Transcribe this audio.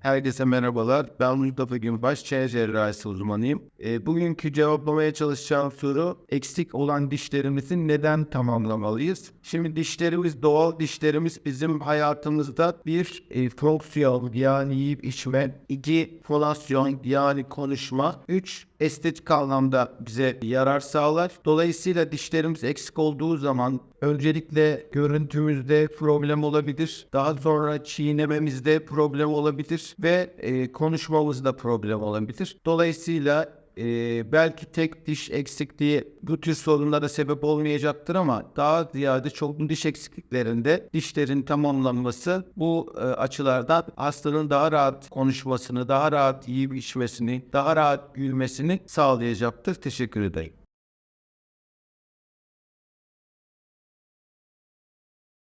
Herkese merhabalar. Ben Mustafa Günbaş, çene cerrahisi uzmanıyım. E, bugünkü cevaplamaya çalışacağım soru, eksik olan dişlerimizi neden tamamlamalıyız? Şimdi dişlerimiz, doğal dişlerimiz bizim hayatımızda bir e, fonksiyon yani yiyip içme, iki fonasyon yani konuşma, üç estetik anlamda bize yarar sağlar. Dolayısıyla dişlerimiz eksik olduğu zaman öncelikle görüntümüzde problem olabilir. Daha sonra çiğnememizde problem olabilir ve e, konuşmamızda problem olabilir. Dolayısıyla e, belki tek diş eksikliği bu tür sorunlara sebep olmayacaktır ama daha ziyade çoklu diş eksikliklerinde dişlerin tamamlanması bu e, açılardan hastanın daha rahat konuşmasını, daha rahat yiyip içmesini, daha rahat gülmesini sağlayacaktır. Teşekkür ederim.